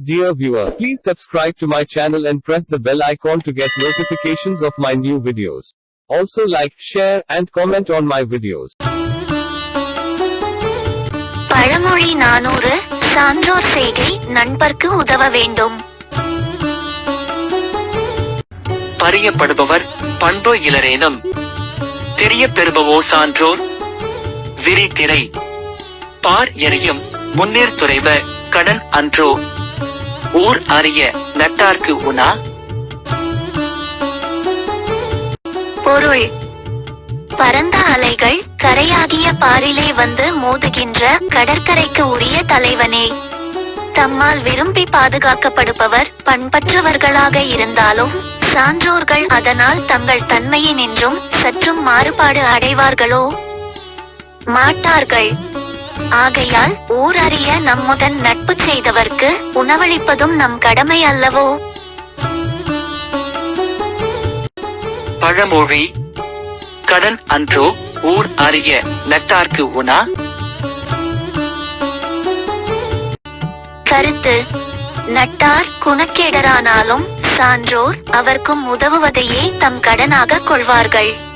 Dear viewer, please subscribe to my channel and press the bell icon to get notifications of my new videos. Also like, share, and comment on my videos. பழமொழி நானூறு சான்றோர் செய்கை நண்பர்க்கு உதவ வேண்டும் பறியப்படுபவர் பண்பு இலரேனும் தெரிய பெறுபவோ சான்றோர் விரித்திரை பார் எறியும் முன்னேர் துறைவ கடன் அன்றோ ஊர் அறிய நட்டார்க்கு உனா பொருள். பரந்த அலைகள் கரையாகிய பாரிலே வந்து மோதுகின்ற கடற்கரைக்கு உரிய தலைவனே. தம்மால் விரும்பி பாதுகாக்கப்படுபவர் பண்பற்றவர்களாக இருந்தாலும் சான்றோர்கள் அதனால் தங்கள் தன்மையினின்றும் சற்றும் மாறுபாடு அடைவார்களோ? மாட்டார்கள். ஆகையால் ஊர் அறிய நம்முடன் நட்பு செய்தவர்க்கு உணவளிப்பதும் நம் கடமை அல்லவோ? பழமொழி கடன் அன்றோ ஊர் அறிய நட்டார்க்கு உணா? கருத்து நட்டார் குணக்கேடரானாலும் சான்றோர் அவர்க்கும் உதவுவதையே தம் கடனாக கொள்வார்கள்.